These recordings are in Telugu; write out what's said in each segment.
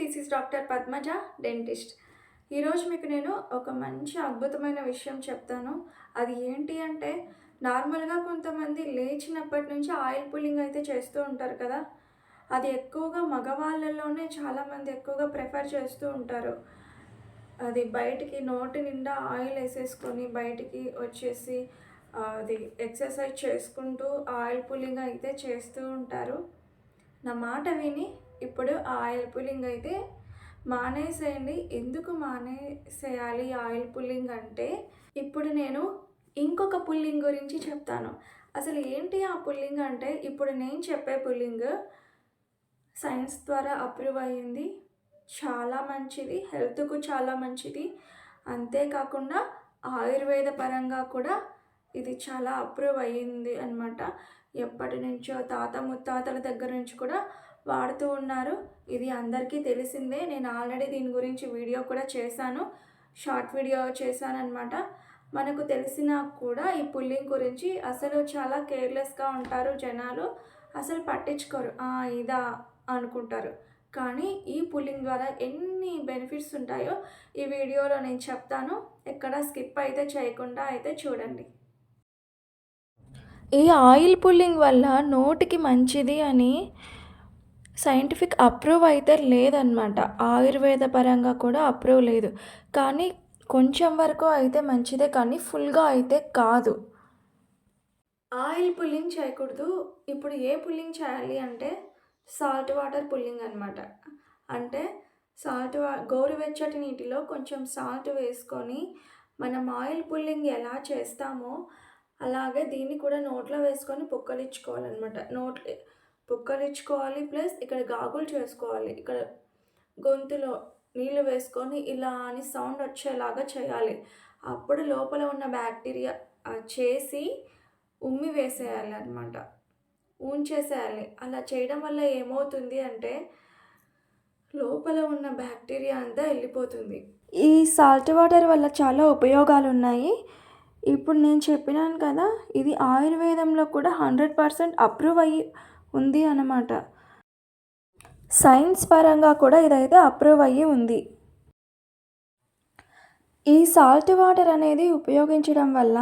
This is doctor Padmaja dentist ఈరోజు మీకు నేను ఒక మంచి అద్భుతమైన విషయం చెప్తాను. అది ఏంటి అంటే నార్మల్గా కొంతమంది లేచినప్పటి నుంచి ఆయిల్ పుల్లింగ్ అయితే చేస్తూ ఉంటారు కదా. అది ఎక్కువగా మగవాళ్ళలోనే చాలామంది ఎక్కువగా ప్రిఫర్ చేస్తూ ఉంటారు. అది బయటికి నోటి నిండా ఆయిల్ వేసేసుకొని బయటికి వచ్చేసి అది ఎక్సర్సైజ్ చేసుకుంటూ ఆయిల్ పుల్లింగ్ అయితే చేస్తూ ఉంటారు. నా మాట విని ఇప్పుడు ఆయిల్ పుల్లింగ్ అయితే మానేసేయండి. ఎందుకు మానేసేయాలి ఆయిల్ పుల్లింగ్ అంటే ఇప్పుడు నేను ఇంకొక పుల్లింగ్ గురించి చెప్తాను. అసలు ఏంటి ఆ పుల్లింగ్ అంటే ఇప్పుడు నేను చెప్పే పుల్లింగ్ సైన్స్ ద్వారా అప్రూవ్ అయ్యింది. చాలా మంచిది. హెల్త్కు చాలా మంచిది. అంతేకాకుండా ఆయుర్వేద పరంగా కూడా ఇది చాలా అప్రూవ్ అయ్యింది అనమాట ఎప్పటి నుంచో తాత ముత్తాతల దగ్గర నుంచి కూడా వాడుతూ ఉన్నారు. ఇది అందరికీ తెలిసిందే. నేను ఆల్రెడీ దీని గురించి వీడియో కూడా చేశాను. షార్ట్ వీడియో చేశాను మనకు తెలిసినా కూడా ఈ పుల్లింగ్ గురించి అసలు చాలా కేర్లెస్గా ఉంటారు జనాలు. అసలు పట్టించుకోరు. ఇదా అనుకుంటారు. కానీ ఈ పుల్లింగ్ ద్వారా ఎన్ని బెనిఫిట్స్ ఉంటాయో ఈ వీడియోలో నేను చెప్తాను. ఎక్కడ స్కిప్ అయితే చేయకుండా అయితే చూడండి. ఈ ఆయిల్ పుల్లింగ్ వల్ల నోటికి మంచిది అని సైంటిఫిక్ అప్రూవ్ అయితే లేదనమాట ఆయుర్వేద పరంగా కూడా అప్రూవ్ లేదు. కానీ కొంచెం వరకు అయితే మంచిదే కానీ ఫుల్గా అయితే కాదు. ఆయిల్ పుల్లింగ్ చేయకూడదు. ఇప్పుడు ఏ పుల్లింగ్ చేయాలి అంటే సాల్ట్ వాటర్ పుల్లింగ్ అనమాట అంటే సాల్ట్ వా గోరువెచ్చటి నీటిలో కొంచెం సాల్ట్ వేసుకొని మనం ఆయిల్ పుల్లింగ్ ఎలా చేస్తామో అలాగే దీన్ని కూడా నోట్లో వేసుకొని పుక్కలిచ్చుకోవాలన్నమాట. నోట్ పుక్కలించుకోవాలి ప్లస్ ఇక్కడ గాగులు చేసుకోవాలి. ఇక్కడ గొంతులో నీళ్ళు వేసుకొని ఇలా అని సౌండ్ వచ్చేలాగా చేయాలి. అప్పుడు లోపల ఉన్న బ్యాక్టీరియా చేసి ఉమ్మి వేసేయాలి అనమాట ఉంచేసేయాలి అలా చేయడం వల్ల ఏమవుతుంది అంటే లోపల ఉన్న బ్యాక్టీరియా అంతా వెళ్ళిపోతుంది. ఈ సాల్ట్ వాటర్ వల్ల చాలా ఉపయోగాలు ఉన్నాయి ఇప్పుడు నేను చెప్పినాను కదా ఇది ఆయుర్వేదంలో కూడా హండ్రెడ్ పర్సెంట్ అప్రూవ్ అయ్యి ఉంది అన్నమాట. సైన్స్ పరంగా కూడా ఇదైతే అప్రూవ్ అయ్యి ఉంది. ఈ సాల్ట్ వాటర్ అనేది ఉపయోగించడం వల్ల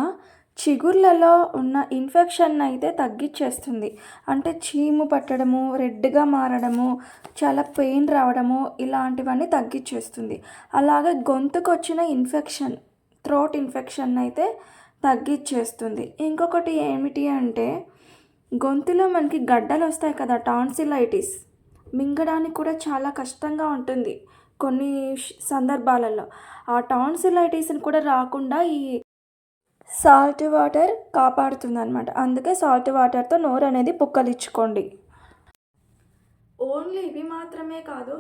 చిగుర్లలో ఉన్న ఇన్ఫెక్షన్ అయితే తగ్గించేస్తుంది అంటే చీము పట్టడము రెడ్గా మారడము చాలా పెయిన్ రావడము ఇలాంటివన్నీ తగ్గించేస్తుంది అలాగే గొంతుకు వచ్చిన ఇన్ఫెక్షన్ థ్రోట్ ఇన్ఫెక్షన్ అయితే తగ్గించేస్తుంది ఇంకొకటి ఏమిటి అంటే గొంతులో మనకి గడ్డలు వస్తాయి కదా టాన్సిలైటిస్. మింగడానికి కూడా చాలా కష్టంగా ఉంటుంది కొన్ని సందర్భాలలో. ఆ టాన్సిలైటిస్ని కూడా రాకుండా ఈ సాల్ట్ వాటర్ కాపాడుతుంది అనమాట అందుకే సాల్ట్ వాటర్తో నోరు అనేది పుక్కలిచ్చుకోండి. ఓన్లీ ఇవి మాత్రమే కాదు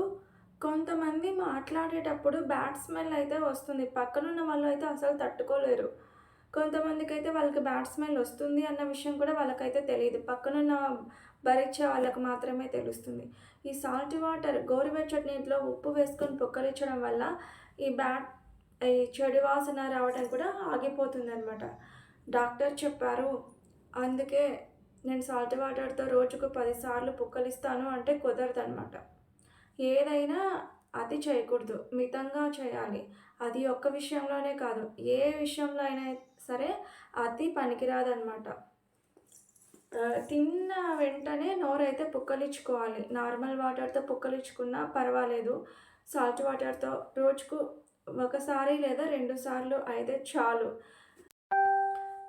కొంతమంది మాట్లాడేటప్పుడు బ్యాడ్ స్మెల్ అయితే వస్తుంది. పక్కనున్న వాళ్ళు అయితే అసలు తట్టుకోలేరు. కొంతమందికి అయితే వాళ్ళకి బ్యాడ్ స్మెల్ వస్తుంది అన్న విషయం కూడా వాళ్ళకైతే తెలియదు. పక్కనున్న భరించే వాళ్ళకు మాత్రమే తెలుస్తుంది. ఈ సాల్ట్ వాటర్ గోరువెచ్చటి నీటిలో ఉప్పు వేసుకొని పొక్కలిచ్చడం వల్ల ఈ బ్యాడ్ ఈ చెడు వాసన రావడం కూడా ఆగిపోతుంది అనమాట డాక్టర్ చెప్పారు అందుకే నేను సాల్ట్ వాటర్తో రోజుకు పదిసార్లు పుక్కలిస్తాను అంటే కుదరదు అనమాట ఏదైనా అతి చేయకూడదు. మితంగా చేయాలి. అది ఒక్క విషయంలోనే కాదు. ఏ విషయంలో అయినా సరే అతి పనికిరాదనమాట తిన్న వెంటనే నోరైతే పుక్కలించుకోవాలి నార్మల్ వాటర్తో పుక్కలించుకున్నా పర్వాలేదు. సాల్ట్ వాటర్తో రోజుకు ఒకసారి లేదా రెండు సార్లు అయితే చాలు.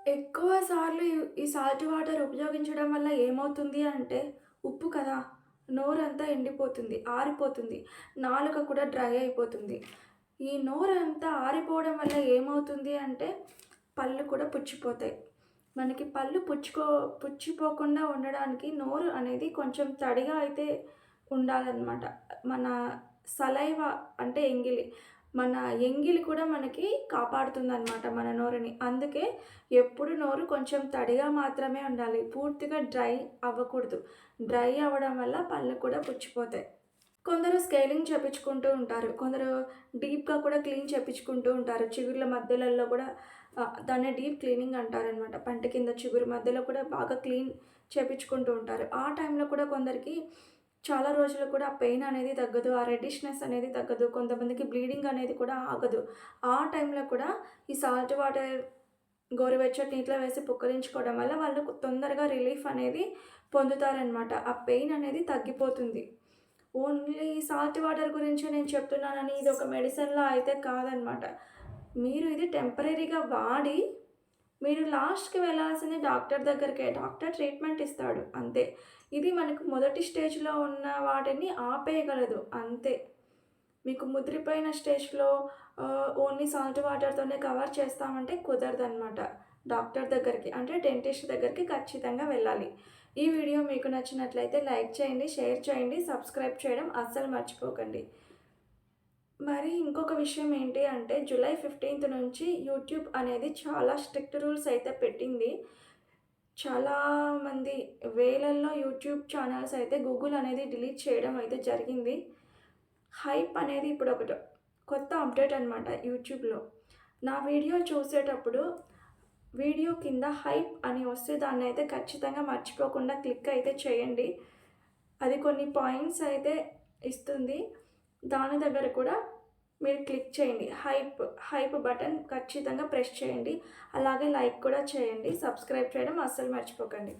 ఎక్కువ సార్లు ఈ సాల్ట్ వాటర్ ఉపయోగించడం వల్ల ఏమవుతుంది అంటే ఉప్పు కదా. నోరంతా ఎండిపోతుంది ఆరిపోతుంది. నాలుక కూడా డ్రై అయిపోతుంది. ఈ నోరు అంతా ఆరిపోవడం వల్ల ఏమవుతుంది అంటే పళ్ళు కూడా పుచ్చిపోతాయి. మనకి పళ్ళు పుచ్చుకో పుచ్చిపోకుండా ఉండడానికి నోరు అనేది కొంచెం తడిగా అయితే ఉండాలన్నమాట. మన సలైవ అంటే ఎంగిలి. మన ఎంగిలి కూడా మనకి కాపాడుతుంది అనమాట మన నోరుని. అందుకే ఎప్పుడు నోరు కొంచెం తడిగా మాత్రమే ఉండాలి. పూర్తిగా డ్రై అవ్వకూడదు. డ్రై అవ్వడం వల్ల పళ్ళు కూడా పుచ్చిపోతాయి. కొందరు స్కేలింగ్ చేపించుకుంటూ ఉంటారు. కొందరు డీప్గా కూడా క్లీన్ చేపించుకుంటూ ఉంటారు. చిగుర్ల మధ్యలలో కూడా దాన్ని డీప్ క్లీనింగ్ అంటారనమాట పంట కింద చిగురు మధ్యలో కూడా బాగా క్లీన్ చేపించుకుంటూ ఉంటారు. ఆ టైంలో కూడా కొందరికి చాలా రోజులు కూడా ఆ పెయిన్ అనేది తగ్గదు ఆ రెడిష్నెస్ అనేది తగ్గదు కొంతమందికి బ్లీడింగ్ అనేది కూడా ఆగదు. ఆ టైంలో కూడా ఈ సాల్ట్ వాటర్ గోరువెచ్చటి నీటిలో వేసి పుక్కలించుకోవడం వల్ల వాళ్ళు తొందరగా రిలీఫ్ అనేది పొందుతారనమాట ఆ పెయిన్ అనేది తగ్గిపోతుంది. ఓన్లీ సాల్ట్ వాటర్ గురించి నేను చెప్తున్నానని ఇది ఒక మెడిసిన్లో అయితే కాదనమాట మీరు ఇది టెంపరీగా వాడి మీరు లాస్ట్కి వెళ్ళాల్సింది డాక్టర్ దగ్గరికే. డాక్టర్ ట్రీట్మెంట్ ఇస్తాడు. అంతే. ఇది మనకు మొదటి స్టేజ్లో ఉన్న వాటిని ఆపేయగలదు. అంతే. మీకు ముద్రిపోయిన స్టేజ్లో ఓన్లీ సాల్ట్ వాటర్తోనే కవర్ చేస్తామంటే కుదరదనమాట డాక్టర్ దగ్గరికి అంటే డెంటిస్ట్ దగ్గరికి ఖచ్చితంగా వెళ్ళాలి. ఈ వీడియో మీకు నచ్చినట్లయితే లైక్ చేయండి షేర్ చేయండి సబ్స్క్రైబ్ చేయడం అస్సలు మర్చిపోకండి. మరి ఇంకొక విషయం ఏంటి అంటే జూలై ఫిఫ్టీన్త్ నుంచి యూట్యూబ్ అనేది చాలా స్ట్రిక్ట్ రూల్స్ అయితే పెట్టింది. చాలామంది వేలల్లో యూట్యూబ్ ఛానల్స్ అయితే గూగుల్ అనేది డిలీట్ చేయడం అయితే జరిగింది. హైప్ అనేది ఇప్పుడు ఒకటి కొత్త అప్డేట్ అనమాట యూట్యూబ్లో. నా వీడియో చూసేటప్పుడు వీడియో కింద హైప్ అని వస్తే దాన్ని అయితే ఖచ్చితంగా మర్చిపోకుండా క్లిక్ అయితే చేయండి. అది కొన్ని పాయింట్స్ అయితే ఇస్తుంది. దాని దగ్గర కూడా మీరు క్లిక్ చేయండి. హైప్ హైప్ బటన్ ఖచ్చితంగా ప్రెస్ చేయండి. అలాగే లైక్ కూడా చేయండి. సబ్స్క్రైబ్ చేయడం అస్సలు మర్చిపోకండి.